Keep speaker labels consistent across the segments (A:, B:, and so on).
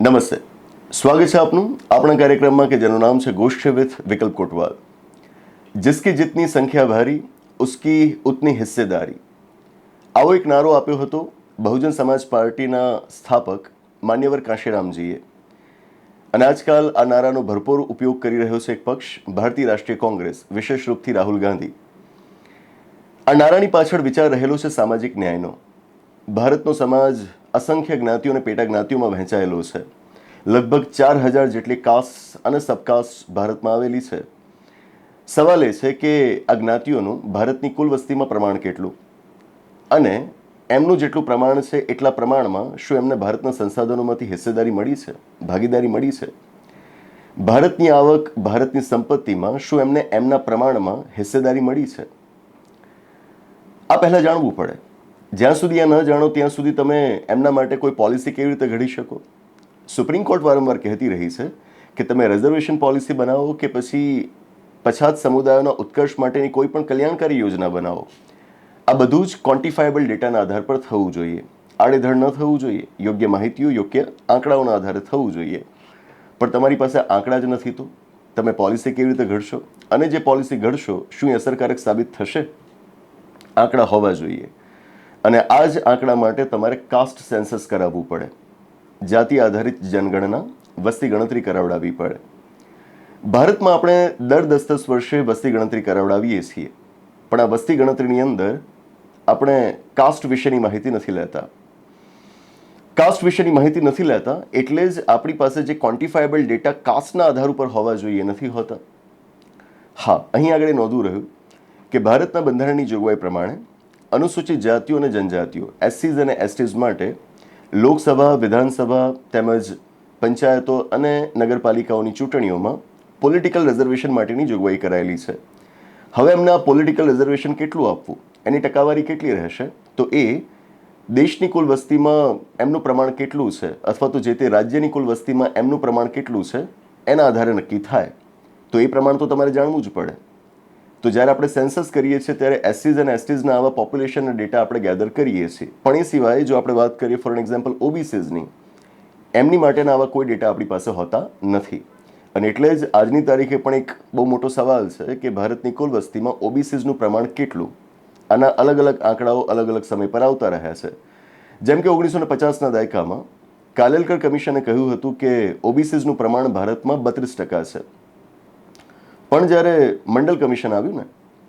A: નમસ્તે. સ્વાગત છે આપનું આપણા કાર્યક્રમમાં કે જેનું નામ છે ગોષ્ઠ વિથ વિકલ્પ કોટવાલ. જિસકી જીતની સંખ્યા ભારી ઉસકી ઉતની હિસ્સેદારી. આવો એક નારો આપ્યો હતો બહુજન સમાજ પાર્ટીના સ્થાપક માન્યવર કાશીરામજીએ. અને આજકાલ આ નારાનો ભરપૂર ઉપયોગ કરી રહ્યો છે એક પક્ષ, ભારતીય રાષ્ટ્રીય કોંગ્રેસ, વિશેષ રૂપથી રાહુલ ગાંધી. આ નારાની પાછળ વિચાર રહેલો છે સામાજિક ન્યાયનો. ભારતનો સમાજ અસંખ્ય જ્ઞાતિઓ અને પેટા જ્ઞાતિઓમાં વહેંચાયેલો છે. લગભગ ચાર હજાર જેટલી કાસ્ટ અને સબકાસ્ટ ભારતમાં આવેલી છે. સવાલ એ છે કે આ જ્ઞાતિઓનું ભારતની કુલ વસ્તીમાં પ્રમાણ કેટલું? અને એમનું જેટલું પ્રમાણ છે એટલા પ્રમાણમાં શું એમને ભારતના સંસાધનોમાંથી હિસ્સેદારી મળી છે, ભાગીદારી મળી છે? ભારતની આવક, ભારતની સંપત્તિમાં શું એમને એમના પ્રમાણમાં હિસ્સેદારી મળી છે? આ પહેલાં જાણવું પડે. જ્યાં સુધી આ ન જાણો, ત્યાં સુધી તમે એમના માટે કોઈ પોલિસી કેવી રીતે ઘડી શકો? સુપ્રીમ કોર્ટ વારંવાર કહેતી રહી છે કે તમે રિઝર્વેશન પોલિસી બનાવો કે પછી પછાત સમુદાયોના ઉત્કર્ષ માટેની કોઈ પણ કલ્યાણકારી યોજના બનાવો. આ બધું જ ક્વોન્ટિફાયેબલ ડેટાના આધાર પર થવું જોઈએ. આડેધડ ન થવું જોઈએ. યોગ્ય માહિતીઓ, યોગ્ય આંકડાઓના આધારે થવું જોઈએ. પણ તમારી પાસે આંકડા જ નથી તો? તમે પોલિસી કેવી રીતે ઘડશો? અને જે પોલિસી ઘડશો, શું અસરકારક સાબિત થશે? આંકડા હોવા જોઈએ. અને આ જ આંકડા માટે તમારે કાસ્ટ સેન્સસ કરાવવું પડે. જાતિ આધારિત જનગણના વસ્તી ગણતરી કરાવડાવવી પડે. ભારતમાં આપણે દર દસ દસ વર્ષે વસ્તી ગણતરી કરાવડાવીએ છીએ. પણ આ વસ્તી ગણતરીની અંદર આપણે કાસ્ટ વિશેની માહિતી નથી લેતા. કાસ્ટ વિશેની માહિતી નથી લેતા એટલે જ આપણી પાસે જે ક્વોન્ટિફાયેબલ ડેટા કાસ્ટના આધાર ઉપર હોવા જોઈએ નથી હોતા. હા, અહીં આગળ નોંધવું રહ્યું કે ભારતના બંધારણની જોગવાઈ પ્રમાણે અનુસૂચિત જાતિઓ અને જનજાતિઓ એસસીઝ અને એસટીઝ માટે લોકસભા, વિધાનસભા તેમજ પંચાયતો અને નગરપાલિકાઓની ચૂંટણીઓમાં પોલિટિકલ રિઝર્વેશન માટેની જોગવાઈ કરાયેલી છે. હવે એમને પોલિટિકલ રિઝર્વેશન કેટલું આપવું? એની ટકાવારી કેટલી રહેશે? તો એ દેશની કુલ વસ્તીમાં એમનું પ્રમાણ કેટલું છે? અથવા તો જે તે રાજ્યની કુલ વસ્તીમાં એમનું પ્રમાણ કેટલું છે? એના આધારે નક્કી થાય. તો એ પ્રમાણ તો તમારે જાણવું જ પડે. તો જ્યારે આપણે સેન્સસ કરીએ છીએ, ત્યારે એસસીઝ અને એસટીઝના આવા પોપ્યુલેશનના ડેટા આપણે ગેધર કરીએ છીએ. પણ એ સિવાય જો આપણે વાત કરીએ, ફોર એક્ઝામ્પલ, ઓબીસીઝની, એમની માટેના આવા કોઈ ડેટા આપણી પાસે હોતા નથી. અને એટલે જ આજની તારીખે પણ એક બહુ મોટો સવાલ છે કે ભારતની કુલ વસ્તીમાં ઓબીસીઝનું પ્રમાણ કેટલું? આના અલગ અલગ આંકડાઓ અલગ અલગ સમય પર આવતા રહ્યા છે. જેમ કે ઓગણીસો પચાસના દાયકામાં કાલેલકર કમિશને કહ્યું હતું કે ઓબીસીઝનું પ્રમાણ ભારતમાં બત્રીસ ટકા છે. પણ જ્યારે મંડલ કમિશન આવ્યું ને,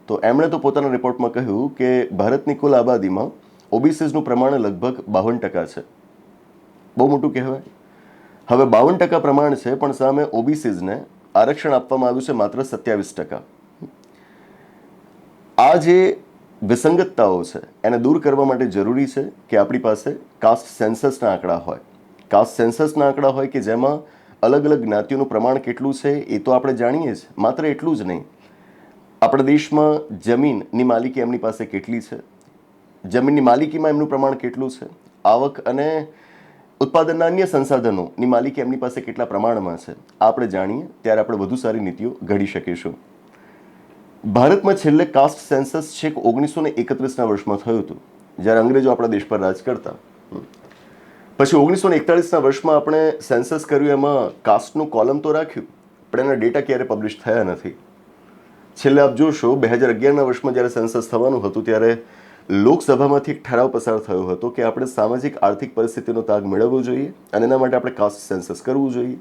A: તો એમણે તો પોતાના રિપોર્ટમાં કહ્યું કે ભારતની કુલ આબાદીમાં ઓબીસીઝનું પ્રમાણ લગભગ બાવન ટકા છે. બહુ મોટું કહેવાય. હવે બાવન ટકા પ્રમાણ છે, પણ સામે ઓબીસીઝને આરક્ષણ આપવામાં આવ્યું છે માત્ર સત્યાવીસ ટકા. આ જે વિસંગતતાઓ છે, એને દૂર કરવા માટે જરૂરી છે કે આપણી પાસે કાસ્ટ સેન્સસના આંકડા હોય. કાસ્ટ સેન્સસના આંકડા હોય કે જેમાં અલગ અલગ જ્ઞાતિઓનું પ્રમાણ કેટલું છે એ તો આપણે જાણીએ જ, માત્ર એટલું જ નહીં. આપણા દેશમાં જમીનની માલિકી એમની પાસે કેટલી છે? જમીનની માલિકીમાં એમનું પ્રમાણ કેટલું છે? આવક અને ઉત્પાદનના અન્ય સંસાધનોની માલિકી એમની પાસે કેટલા પ્રમાણમાં છે? આપણે જાણીએ, ત્યારે આપણે વધુ સારી નીતિઓ ઘડી શકીશું. ભારતમાં છેલ્લે કાસ્ટ સેન્સસ છેક ઓગણીસો ને એકત્રીસના વર્ષમાં થયું હતું, જ્યારે અંગ્રેજો આપણા દેશ પર રાજ કરતા. પછી ઓગણીસો ને એકતાળીસના વર્ષમાં આપણે સેન્સસ કર્યું, એમાં કાસ્ટનું કોલમ તો રાખ્યું, પણ એના ડેટા ક્યારે પબ્લિશ થયા નથી. છેલ્લે આપ જોશો, બે હજાર અગિયારના વર્ષમાં જ્યારે સેન્સસ થવાનું હતું, ત્યારે લોકસભામાંથી એક ઠરાવ પસાર થયો હતો કે આપણે સામાજિક આર્થિક પરિસ્થિતિનો તાગ મેળવવો જોઈએ અને એના માટે આપણે કાસ્ટ સેન્સસ કરવું જોઈએ.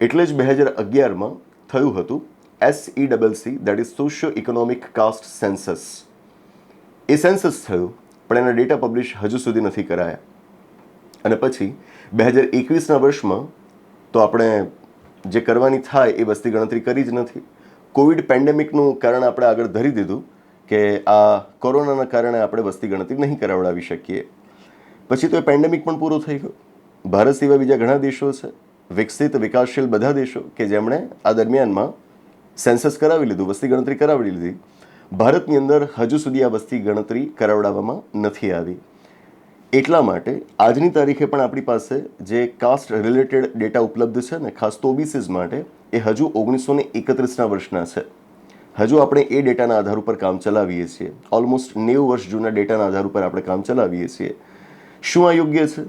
A: એટલે જ બે હજાર અગિયારમાં થયું હતું S E double C that is socio economic caste census A census થયું, પણ એના ડેટા પબ્લિશ હજુ સુધી નથી કરાયા. અને પછી બે હજાર એકવીસના વર્ષમાં તો આપણે જે કરવાની થાય એ વસ્તી ગણતરી કરી જ નથી. કોવિડ પેન્ડેમિકનું કારણ આપણે આગળ ધરી દીધું કે આ કોરોનાના કારણે આપણે વસ્તી ગણતરી નહીં કરાવડાવી શકીએ. પછી તો એ પેન્ડેમિક પણ પૂરો થઈ ગયો. ભારત સિવાય બીજા ઘણા દેશો છે. વિકસિત, વિકાસશીલ બધા દેશો કે જેમણે આ દરમિયાનમાં સેન્સસ કરાવી લીધું, વસ્તી ગણતરી કરાવી લીધી. ભારતની અંદર હજુ સુધી આ વસ્તી ગણતરી કરાવડાવવામાં નથી આવી. એટલા માટે આજની તારીખે પણ આપણી પાસે જે કાસ્ટ રિલેટેડ ડેટા ઉપલબ્ધ છે ને ખાસ તો ઓબીસીઝ માટે, એ હજુ ઓગણીસો ને એકત્રીસના વર્ષના છે. હજુ આપણે એ ડેટાના આધાર ઉપર કામ ચલાવીએ છીએ. ઓલમોસ્ટ નેવું વર્ષ જૂના ડેટાના આધાર ઉપર આપણે કામ ચલાવીએ છીએ. શું આ યોગ્ય છે?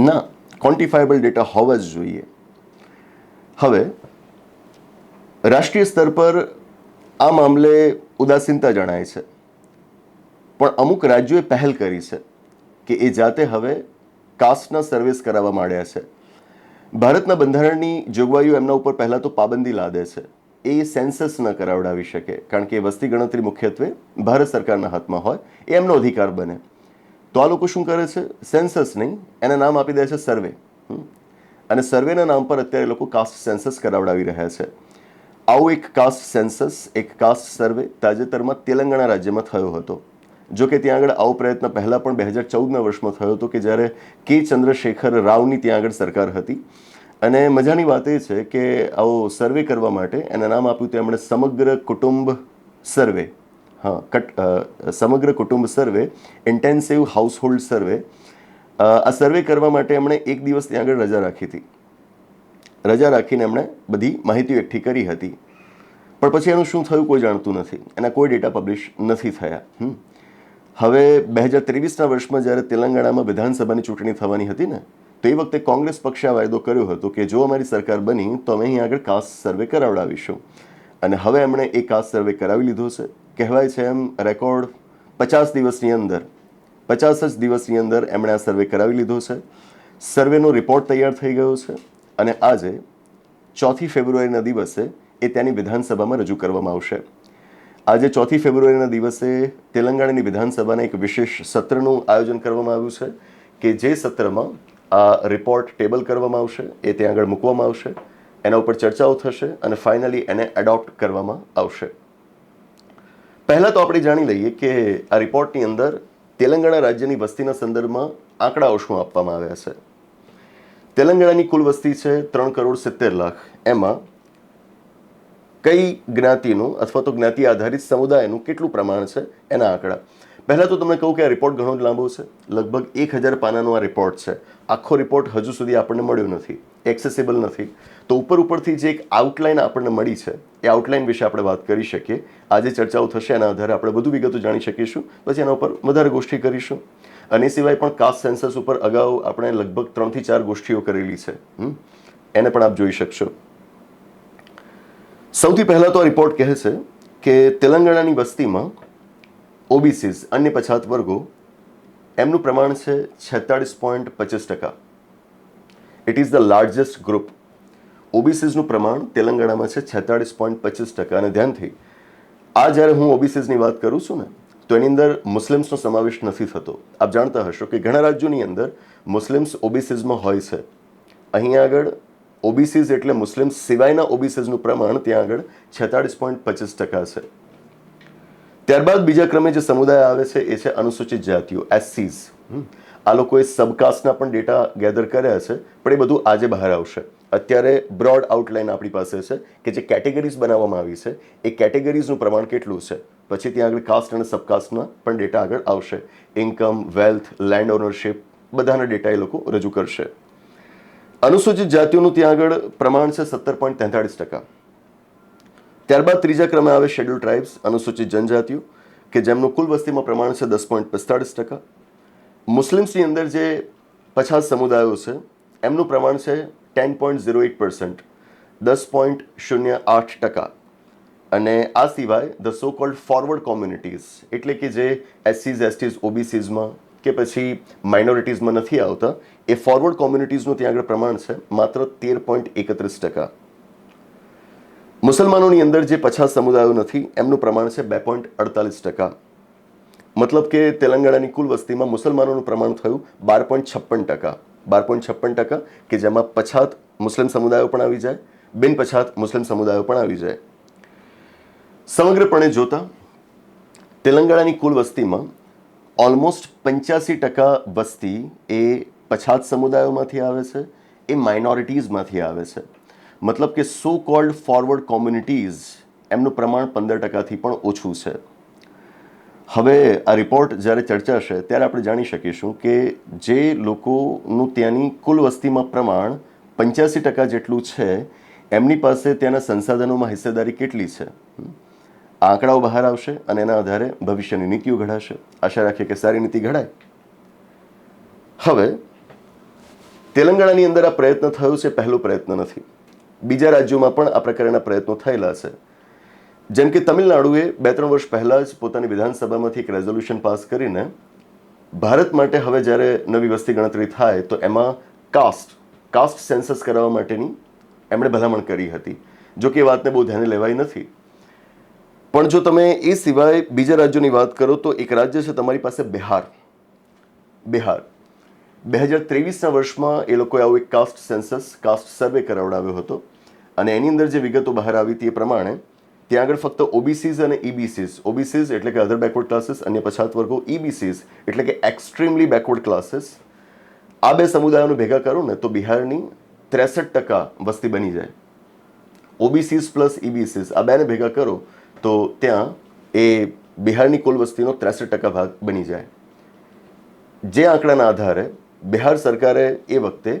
A: ના ક્વોન્ટિફાયેબલ ડેટા હોવા જ જોઈએ. હવે, રાષ્ટ્રીય સ્તર પર આ મામલે ઉદાસીનતા જણાય છે. પણ અમુક રાજ્યોએ પહેલ કરી છે. કે એ જાતે હવે કાસ્ટના સર્વિસ કરાવવા માંડ્યા છે. ભારતના બંધારણની જોગવાઈઓ એમના ઉપર પહેલાં તો પાબંદી લાદે છે. એ સેન્સસ ન કરાવડાવી શકે, કારણ કે વસ્તી ગણતરી મુખ્યત્વે ભારત સરકારના હાથમાં હોય, એ એમનો અધિકાર બને. તો આ લોકો શું કરે છે? સેન્સસ નહીં, એને નામ આપી દે છે સર્વે. અને સર્વેના નામ પર અત્યારે લોકો કાસ્ટ સેન્સસ કરાવડાવી રહ્યા છે. આવું એક કાસ્ટ સેન્સસ, એક કાસ્ટ સર્વે તાજેતરમાં તેલંગાણા રાજ્યમાં થયો હતો. જો કે ત્યાં આગળ આવો પ્રયત્ન પહેલાં પણ બે હજાર ચૌદના વર્ષમાં થયો હતો કે જ્યારે કે ચંદ્રશેખર રાવની ત્યાં આગળ સરકાર હતી. અને મજાની વાત એ છે કે આવો સર્વે કરવા માટે એને નામ આપ્યું તેમણે સમગ્ર કુટુંબ સર્વે. હા, કટ સમગ્ર કુટુંબ સર્વે, ઇન્ટેન્સિવ હાઉસહોલ્ડ સર્વે. આ સર્વે કરવા માટે એમણે એક દિવસ ત્યાં આગળ રજા રાખી હતી. રજા રાખીને એમણે બધી માહિતીઓ એકઠી કરી હતી. પણ પછી એનું શું થયું કોઈ જાણતું નથી. એના કોઈ ડેટા પબ્લિશ નથી થયા. હમ. હવે બે હજાર ત્રેવીસના વર્ષમાં જ્યારે તેલંગાણામાં વિધાનસભાની ચૂંટણી થવાની હતી ને, તો એ વખતે કોંગ્રેસ પક્ષે વાયદો કર્યો હતો કે જો અમારી સરકાર બની, તો અમે અહીં આગળ કાસ્ટ સર્વે કરાવડાવીશું. અને હવે એમણે એ કાસ્ટ સર્વે કરાવી લીધો છે. કહેવાય છે એમ, રેકોર્ડ પચાસ દિવસની અંદર, પચાસ જ દિવસની અંદર એમણે આ સર્વે કરાવી લીધો છે. સર્વેનો રિપોર્ટ તૈયાર થઈ ગયો છે અને આજે ચોથી ફેબ્રુઆરીના દિવસે એ ત્યાંની વિધાનસભામાં રજૂ કરવામાં આવશે. આજે ચોથી ફેબ્રુઆરીના દિવસે તેલંગાણાની વિધાનસભાના એક વિશેષ સત્રનું આયોજન કરવામાં આવ્યું છે કે જે સત્રમાં આ રિપોર્ટ ટેબલ કરવામાં આવશે, એ ત્યાં આગળ મૂકવામાં આવશે, એના ઉપર ચર્ચાઓ થશે અને ફાઇનલી એને એડોપ્ટ કરવામાં આવશે. પહેલાં તો આપણે જાણી લઈએ કે આ રિપોર્ટની અંદર તેલંગાણા રાજ્યની વસ્તીના સંદર્ભમાં આંકડાઓ શું આપવામાં આવ્યા છે. તેલંગાણાની કુલ વસ્તી છે ત્રણ કરોડ સિત્તેર લાખ. એમાં કઈ જ્ઞાતિનું અથવા તો જ્ઞાતિ આધારિત સમુદાયનું કેટલું પ્રમાણ છે એના આંકડા. પહેલાં તો તમને કહું કે આ રિપોર્ટ ઘણો જ લાંબો છે. લગભગ એક હજાર પાનાનો આ રિપોર્ટ છે. આખો રિપોર્ટ હજુ સુધી આપણને મળ્યો નથી. એક્સેસિબલ નથી. તો ઉપર ઉપરથી જે એક આઉટલાઇન આપણને મળી છે, એ આઉટલાઇન વિશે આપણે વાત કરી શકીએ. આજે ચર્ચાઓ થશે, એના આધારે આપણે વધુ વિગતો જાણી શકીશું. પછી એના ઉપર વધારે ગોષ્ઠી કરીશું. અને એ સિવાય પણ કાસ્ટ સેન્સસ ઉપર અગાઉ આપણે લગભગ ત્રણથી ચાર ગોષ્ઠીઓ કરેલી છે. એને પણ આપ જોઈ શકશો. સૌથી પહેલાં તો રિપોર્ટ કહે છે કે તેલંગાણાની વસ્તીમાં ઓબીસીઝ અન્ય પછાત વર્ગો એમનું પ્રમાણ છે છેતાળીસ પોઈન્ટ પચીસ ટકા. It is the largest group ઓબીસીઝનું પ્રમાણ તેલંગાણામાં છે છેતાળીસ પોઈન્ટ પચીસ ટકા. અને ધ્યાનથી, આ જ્યારે હું ઓબીસીઝની વાત કરું છું ને, તો એની અંદર મુસ્લિમ્સનો સમાવેશ નથી થતો. આપ જાણતા હશો કે ઘણા રાજ્યોની અંદર મુસ્લિમ્સ ઓબીસીઝમાં હોય છે. અહીં આગળ ઓબીસીઝ એટલે મુસ્લિમ સિવાયના ઓબીસીઝનું પ્રમાણ ત્યાં આગળ છેતાળીસ પોઈન્ટ પચીસ ટકા છે. ત્યારબાદ બીજા ક્રમે જે સમુદાય આવે છે, એ છે અનુસૂચિત જાતિઓ એસસીઝ આ લોકોએ સબકાસ્ટના પણ ડેટા ગેધર કર્યા છે, પણ એ બધું આજે બહાર આવશે. અત્યારે બ્રોડ આઉટલાઇન આપણી પાસે છે કે જે કેટેગરીઝ બનાવવામાં આવી છે, એ કેટેગરીઝનું પ્રમાણ કેટલું છે? પછી ત્યાં આગળ કાસ્ટ અને સબકાસ્ટના પણ ડેટા આગળ આવશે. ઇન્કમ વેલ્થ લેન્ડ ઓનરશિપ બધાના ડેટા એ લોકો રજૂ કરશે. અનુસૂચિત જાતિઓનું ત્યાં આગળ પ્રમાણ છે સત્તર પોઈન્ટ તેતાળીસ ટકા. ત્યારબાદ ત્રીજા ક્રમે આવે શેડ્યુલ ટ્રાઇબ્સ અનુસૂચિત જનજાતિઓ, કે જેમનું કુલ વસ્તીમાં પ્રમાણ છે દસ પોઈન્ટ પિસ્તાળીસ ટકા. મુસ્લિમ્સની અંદર જે પછાત સમુદાયો છે, એમનું પ્રમાણ છે ten point zero eight percent દસ પોઈન્ટ શૂન્ય આઠ ટકા. અને આ સિવાય the so called forward communities એટલે કે જે એસસીઝ એસટીઝ ઓબીસીઝમાં કે પછી માઇનોરિટીઝમાં નથી આવતા એ ફોરવર્ડ કોમ્યુનિટીઝનું ત્યાં આગળ પ્રમાણ છે, માત્ર તેર પોઈન્ટ એકત્રીસ ટકા. મુસલમાનોની અંદર જે પછાત સમુદાયો નથી, એમનું પ્રમાણ છે બે પોઈન્ટ અડતાલીસ ટકા. મતલબ કે તેલંગાણાની કુલ વસ્તીમાં મુસલમાનોનું પ્રમાણ થયું બાર પોઈન્ટ છપ્પન ટકા. બાર પોઈન્ટ છપ્પન ટકા કે જેમાં પછાત મુસ્લિમ સમુદાયો પણ આવી જાય, બિન પછાત મુસ્લિમ સમુદાયો પણ આવી જાય. સમગ્રપણે જોતા, તેલંગાણાની કુલ વસ્તીમાં ઓલમોસ્ટ પંચ્યાસી ટકા વસ્તી એ પછાત સમુદાયોમાંથી આવે છે, એ માઇનોરિટીઝમાંથી આવે છે. મતલબ કે સો કોલ્ડ ફોરવર્ડ કોમ્યુનિટીઝ એમનું પ્રમાણ પંદર ટકાથી પણ ઓછું છે. હવે આ રિપોર્ટ જ્યારે ચર્ચાશે, ત્યારે આપણે જાણી શકીશું કે જે લોકોનું ત્યાંની કુલ વસ્તીમાં પ્રમાણ પંચ્યાસી ટકા જેટલું છે, એમની પાસે ત્યાંના સંસાધનોમાં હિસ્સેદારી કેટલી છે? આંકડાઓ બહાર આવશે અને એના આધારે ભવિષ્યની નીતિઓ ઘડાશે. આશા રાખીએ કે સારી નીતિ ઘડાય. હવે તેલંગાણાની અંદર આ પ્રયત્ન થયો છે, પહેલો પ્રયત્ન નથી. બીજા રાજ્યોમાં પણ આ પ્રકારના પ્રયત્નો થયેલા છે. જેમ કે તમિલનાડુએ બે ત્રણ વર્ષ પહેલાં જ પોતાની વિધાનસભામાંથી એક રેઝોલ્યુશન પાસ કરીને ભારત માટે હવે જ્યારે નવી વસ્તી ગણતરી થાય, તો એમાં કાસ્ટ કાસ્ટ સેન્સસ કરાવવા માટેની એમણે ભલામણ કરી હતી. જો કે એ વાતને બહુ ધ્યાને લેવાઈ નથી. પણ જો તમે એ સિવાય બીજા રાજ્યોની વાત કરો, તો એક રાજ્ય છે તમારી પાસે બિહાર. બિહાર. બે હજાર ત્રેવીસના વર્ષમાં એ લોકોએ આવું એક કાસ્ટ સેન્સસ કાસ્ટ સર્વે કરાવડાવ્યો હતો. અને એની અંદર જે વિગતો બહાર આવી હતી એ પ્રમાણે ત્યાં આગળ ફક્ત ઓબીસીઝ અને ઈબીસીઝ ઓબીસીઝ એટલે કે અધર બેકવર્ડ ક્લાસીસ અન્ય પછાત વર્ગો ઈબીસીઝ એટલે કે એક્સ્ટ્રીમલી બેકવર્ડ ક્લાસીસ આ બે સમુદાયોને ભેગા કરો ને તો બિહારની ત્રેસઠ ટકા વસ્તી બની જાય. ઓબીસીઝ પ્લસ ઈબીસીસ આ બેને ભેગા કરો તો ત્યાં એ બિહારની કુલ વસ્તીનો ત્રેસઠ ટકા ભાગ બની જાય. જે આંકડાના આધારે બિહાર સરકારે એ વખતે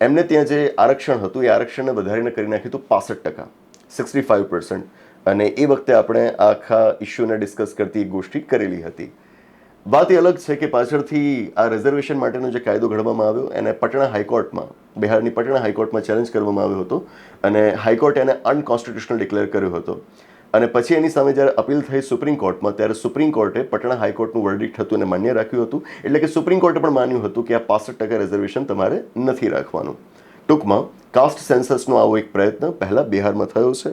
A: એમને ત્યાં જે આરક્ષણ હતું, એ આરક્ષણને વધારીને કરી નાખ્યું હતું પાસઠ ટકા સિક્સટી ફાઇવ પર્સન્ટ અને એ વખતે આપણે આખા ઇસ્યુને ડિસ્કસ કરતી એક ગોષ્ઠી કરેલી હતી. વાત એ અલગ છે કે પાછળથી આ રિઝર્વેશન માટેનો જે કાયદો ઘડવામાં આવ્યો, એને પટણા હાઈકોર્ટમાં, બિહારની પટણા હાઈકોર્ટમાં ચેલેન્જ કરવામાં આવ્યો હતો. અને હાઈકોર્ટે એને અનકોન્સ્ટિટ્યુશનલ ડિક્લેર કર્યો હતો. અને પછી એની સામે જ્યારે અપીલ થઈ સુપ્રીમ કોર્ટમાં, ત્યારે સુપ્રીમ કોર્ટે પટણા હાઈકોર્ટનું વર્ડિક્ટ હતું અને માન્ય રાખ્યું હતું. એટલે કે સુપ્રીમ કોર્ટે પણ માન્યું હતું કે આ પાસઠ ટકા રિઝર્વેશન તમારે નથી રાખવાનું. ટૂંકમાં કાસ્ટ સેન્સસનો આવો એક પ્રયત્ન પહેલાં બિહારમાં થયો છે.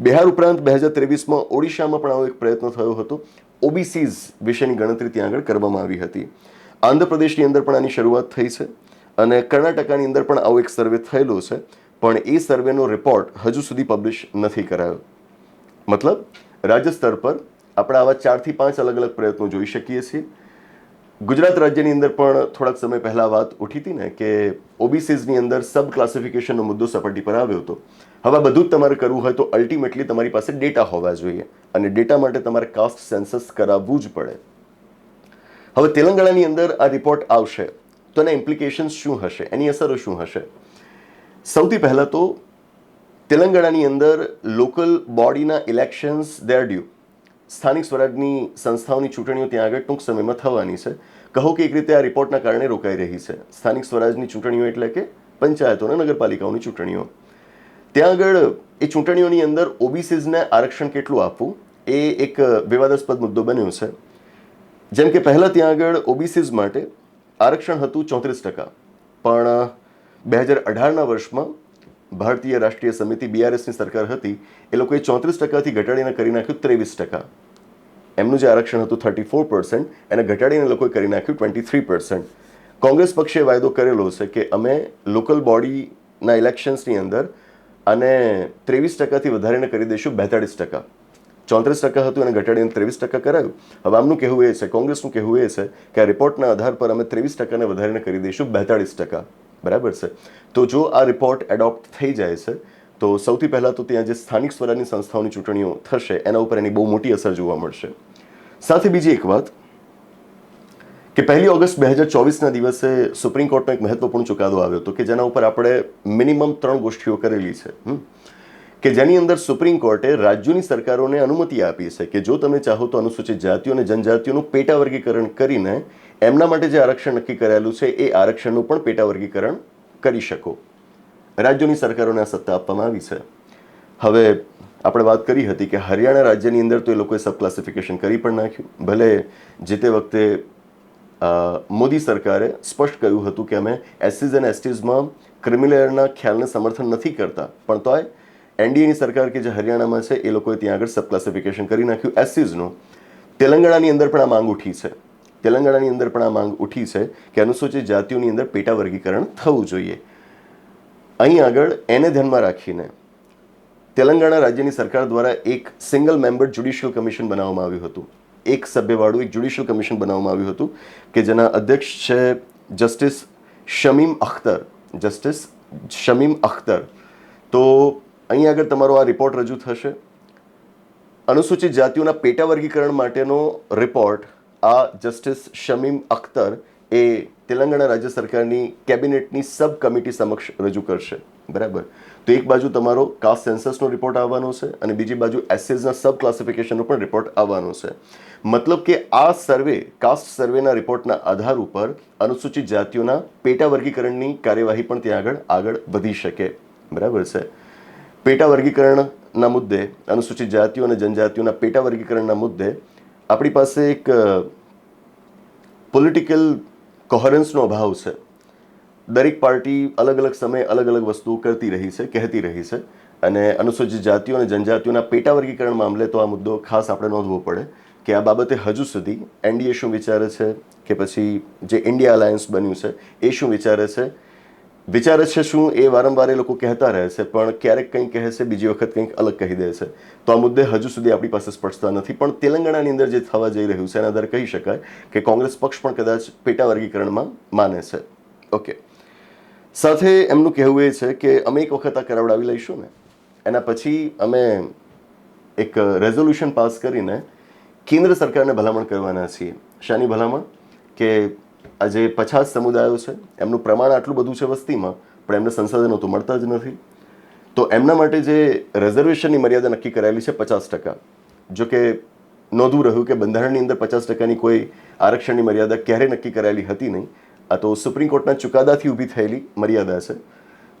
A: બિહાર ઉપરાંત બે હજાર ત્રેવીસમાં ઓડિશામાં પણ આવો એક પ્રયત્ન થયો હતો. ઓબીસીઝ વિશેની ગણતરી ત્યાં આગળ કરવામાં આવી હતી. આંધ્રપ્રદેશની અંદર પણ આની શરૂઆત થઈ છે અને કર્ણાટકાની અંદર પણ આવો એક સર્વે થયેલો છે. પણ એ સર્વેનો રિપોર્ટ હજુ સુધી પબ્લિશ નથી કરાયો. મતલબ રાજ્ય સ્તર પર આપણે આવા ચારથી પાંચ અલગ અલગ પ્રયત્નો જોઈ શકીએ છીએ. ગુજરાત રાજ્યની અંદર પણ થોડાક સમય પહેલાં વાત ઉઠી હતી ને કે ઓબીસીઝની અંદર સબ ક્લાસિફિકેશનનો મુદ્દો સપાટી પર આવ્યો હતો. હવે બધું જ તમારે કરવું હોય તો અલ્ટિમેટલી તમારી પાસે ડેટા હોવા જોઈએ અને ડેટા માટે તમારે કાસ્ટ સેન્સસ કરાવવું જ પડે. હવે તેલંગાણાની અંદર આ રિપોર્ટ આવશે. તો એના ઇમ્પ્લિકેશન્સ શું હશે? એની અસરો શું હશે? સૌથી પહેલાં તો તેલંગાણાની અંદર લોકલ બોડીના ઇલેક્શન્સ દેર ડ્યુ સ્થાનિક સ્વરાજની સંસ્થાઓની ચૂંટણીઓ ત્યાં આગળ ટૂંક સમયમાં થવાની છે. કહો કે એક રીતે આ રિપોર્ટના કારણે રોકાઈ રહી છે. સ્થાનિક સ્વરાજની ચૂંટણીઓ એટલે કે પંચાયતો અને નગરપાલિકાઓની ચૂંટણીઓ. ત્યાં આગળ એ ચૂંટણીઓની અંદર ઓબીસીઝને આરક્ષણ કેટલું આપવું? એ એક વિવાદાસ્પદ મુદ્દો બન્યો છે. જેમ કે પહેલાં ત્યાં આગળ ઓબીસીઝ માટે આરક્ષણ હતું ચોત્રીસ ટકા. પણ બે હજાર અઢારના વર્ષમાં ભારતીય રાષ્ટ્રીય સમિતિ બીઆરએસની સરકાર હતી, એ લોકોએ ચોત્રીસ ટકાથી ઘટાડીને કરી નાખ્યું ત્રેવીસ ટકા. એમનું જે આરક્ષણ હતું થર્ટી ફોર પર્સન્ટ એને ઘટાડીને લોકોએ કરી નાખ્યું ટ્વેન્ટી થ્રી પર્સન્ટ કોંગ્રેસ પક્ષે વાયદો કરેલો છે કે અમે લોકલ બોડીના ઇલેક્શન્સની અંદર અને ત્રેવીસ ટકાથી વધારીને કરી દઈશું બેતાળીસ ટકા. ચોત્રીસ ટકા હતું, એને ઘટાડીને ત્રેવીસ ટકા કરાયું. હવે આમનું કહેવું એ છે, કોંગ્રેસનું કહેવું એ છે કે આ રિપોર્ટના આધાર પર અમે ત્રેવીસ ટકાને વધારીને કરી દઈશું બેતાળીસ ટકા. બરાબર છે તો જો આ રિપોર્ટ એડોપ્ટ થઈ જાય છે, તો સૌથી પહેલાં તો ત્યાં જે સ્થાનિક સ્વરાજની સંસ્થાઓની ચૂંટણીઓ થશે, એના ઉપર એની બહુ મોટી અસર જોવા મળશે સાથે બીજી એક વાત કે પહેલી ઓગસ્ટ બે હજાર ચોવીસના દિવસે સુપ્રીમ કોર્ટનો એક મહત્વપૂર્ણ ચુકાદો આવ્યો હતો કે જેના ઉપર આપણે મિનિમમ ત્રણ ગોષ્ઠીઓ કરેલી છે, હમ. કે જેની અંદર સુપ્રીમ કોર્ટે રાજ્યોની સરકારોને અનુમતિ આપી છે કે જો તમે ચાહો તો અનુસૂચિત જાતિઓ અને જનજાતિઓનું પેટા વર્ગીકરણ કરીને એમના માટે જે આરક્ષણ નક્કી કરાયેલું છે એ આરક્ષણનું પણ પેટા વર્ગીકરણ કરી શકો. રાજ્યોની સરકારોને આ સત્તા આપવામાં આવી છે. હવે આપણે વાત કરી હતી કે હરિયાણા રાજ્યની અંદર તો એ લોકોએ સબ ક્લાસિફિકેશન કરી પણ નાખ્યું. ભલે જે તે વખતે મોદી સરકારે સ્પષ્ટ કહ્યું હતું કે અમે એસસીઝ અને એસટીઝમાં ક્રિમિનલના ખ્યાલને સમર્થન નથી કરતા. પણ તોય એનડીએની સરકાર કે જે હરિયાણામાં છે, એ લોકોએ ત્યાં આગળ સબ ક્લાસિફિકેશન કરી નાખ્યું. એસસીઝનું તેલંગાણાની અંદર પણ આ માંગ ઉઠી છે. તેલંગાણાની અંદર પણ આ માંગ ઉઠી છે કે અનુસૂચિત જાતિઓની અંદર પેટા વર્ગીકરણ થવું જોઈએ. અહીં આગળ એને ધ્યાનમાં રાખીને તેલંગાણા રાજ્યની સરકાર દ્વારા એક સિંગલ મેમ્બર જ્યુડિશિયલ કમિશન બનાવવામાં આવ્યું હતું. એક સભ્યવાળું એક જ્યુડિશિયલ કમિશન બનાવવામાં આવ્યું હતું કે જેના અધ્યક્ષ છે જસ્ટિસ શમીમ અખ્તર. જસ્ટિસ શમીમ અખ્તર. તો અહીં આગળ તમારો આ રિપોર્ટ રજૂ થશે. અનુસૂચિત જાતિઓના પેટા વર્ગીકરણ માટેનો રિપોર્ટ આ જસ્ટિસ શમીમ અખ્તર એ તેલંગાણા રાજ્ય સરકારની કેબિનેટની સબ કમિટી સમક્ષ રજૂ કરશે. બરાબર? તો એક બાજુ તમારો કાસ્ટ સેન્સસનો રિપોર્ટ આવવાનો છે અને બીજી બાજુ એસએસના સબ ક્લાસિફિકેશનનો પણ રિપોર્ટ આવવાનો છે. મતલબ કે આ સર્વે કાસ્ટ સર્વેના રિપોર્ટના આધાર ઉપર અનુસૂચિત જાતિઓના પેટા વર્ગીકરણની કાર્યવાહી પણ ત્યાં આગળ આગળ વધી શકે. બરાબર છે? પેટા વર્ગીકરણના મુદ્દે, અનુસૂચિત જાતિઓ અને જનજાતિઓના પેટા વર્ગીકરણના મુદ્દે આપણી પાસે એક પોલિટિકલ કોહરન્સનો અભાવ છે. દરેક પાર્ટી અલગ અલગ સમયે અલગ અલગ વસ્તુઓ કરતી રહી છે, કહેતી રહી છે અને અનુસૂચિત જાતિઓ અને જનજાતિઓના પેટા વર્ગીકરણ મામલે તો આ મુદ્દો ખાસ આપણે નોંધવો પડે કે આ બાબતે હજુ સુધી એનડીએ શું વિચારે છે કે પછી જે ઇન્ડિયા અલાયન્સ બન્યું છે એ શું વિચારે છે વિચારે છે શું એ વારંવાર એ લોકો કહેતા રહે છે, પણ ક્યારેક કંઈક કહે છે, બીજી વખત કંઈક અલગ કહી દે છે. તો આ મુદ્દે હજુ સુધી આપણી પાસે સ્પષ્ટતા નથી, પણ તેલંગાણાની અંદર જે થવા જઈ રહ્યું છે, એના આધારે કહી શકાય કે કોંગ્રેસ પક્ષ પણ કદાચ પેટા વર્ગીકરણમાં માને છે. ઓકે સાથે એમનું કહેવું એ છે કે અમે એક વખત આ કરાવડાવી લઈશું ને, એના પછી અમે એક રેઝોલ્યુશન પાસ કરીને કેન્દ્ર સરકારને ભલામણ કરવાના છીએ. શાની ભલામણ? કે આ જે પછાત સમુદાયો છે, એમનું પ્રમાણ આટલું બધું છે વસ્તીમાં, પણ એમને સંસાધનો તો મળતા જ નથી. તો એમના માટે જે રિઝર્વેશનની મર્યાદા નક્કી કરાયેલી છે પચાસ ટકા, જો કે નોંધવું રહ્યું કે બંધારણની અંદર પચાસ ટકાની કોઈ આરક્ષણની મર્યાદા ક્યારે નક્કી કરાયેલી હતી નહીં. આ તો સુપ્રીમ કોર્ટના ચુકાદાથી ઊભી થયેલી મર્યાદા છે.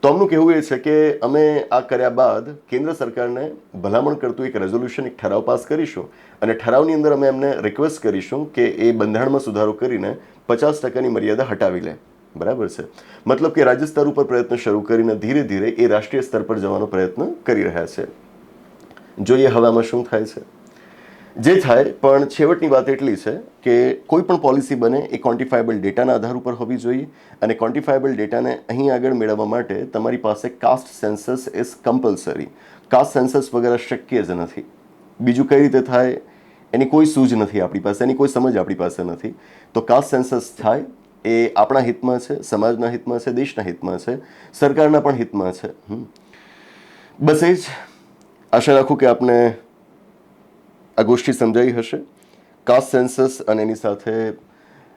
A: તો અમનું કહેવું એ છે કે અમે આ કર્યા બાદ કેન્દ્ર સરકારને ભલામણ કરતું એક રેઝોલ્યુશન એક ઠરાવ પાસ કરીશું અને ઠરાવની અંદર અમે એમને રિક્વેસ્ટ કરીશું કે એ બંધારણમાં સુધારો કરીને પચાસ ટકાની મર્યાદા હટાવી લે. બરાબર છે? મતલબ કે રાજ્ય સ્તર ઉપર પ્રયત્ન શરૂ કરીને ધીરે ધીરે એ રાષ્ટ્રીય સ્તર પર જવાનો પ્રયત્ન કરી રહ્યા છે. જોઈએ હવામાં શું થાય છે. જે થાય, પણ છેવટની વાત એટલી છે કે કોઈ પણ પોલિસી બને એ ક્વોન્ટિફાયેબલ ડેટાના આધાર ઉપર હોવી જોઈએ અને ક્વોન્ટિફાયેબલ ડેટાને અહીં આગળ મેળવવા માટે તમારી પાસે caste census is compulsory caste census વગેરે શક્ય જ નથી. બીજું કઈ રીતે થાય, એની કોઈ સૂઝ નથી આપણી પાસે, એની કોઈ સમજ આપણી પાસે નથી. તો કાસ્ટ સેન્સસ થાય એ આપણા હિતમાં છે, સમાજના હિતમાં છે, દેશના હિતમાં છે, સરકારના પણ હિતમાં છે. બસ એ જ. આશા રાખું કે આપને આ ગોષ્ઠી સમજાઈ હશે. કાસ્ટ સેન્સસ અને એની સાથે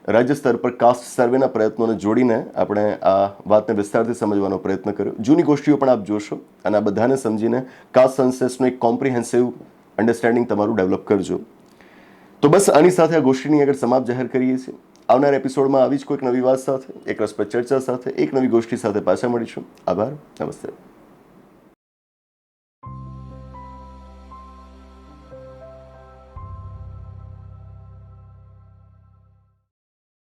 A: રાજ્ય સ્તર પર કાસ્ટ સર્વેના પ્રયત્નોને જોડીને આપણે આ વાતને વિસ્તારથી સમજવાનો પ્રયત્ન કર્યો. જૂની ગોષ્ઠીઓ પણ આપ જોશો અને આ બધાને સમજીને કાસ્ટ સેન્સસનું એક કોમ્પ્રિહેન્સિવ અન્ડરસ્ટેન્ડિંગ તમારું ડેવલપ કરજો. તો બસ આની સાથે આ ગોષ્ઠીની આગળ સમાપ્ત જાહેર કરીએ છીએ. આવનાર એપિસોડમાં આવી જ કોઈક નવી વાત સાથે, એક રસપ્રદ ચર્ચા સાથે, એક નવી ગોષ્ઠી સાથે પાછા મળીશું. આભાર. નમસ્તે.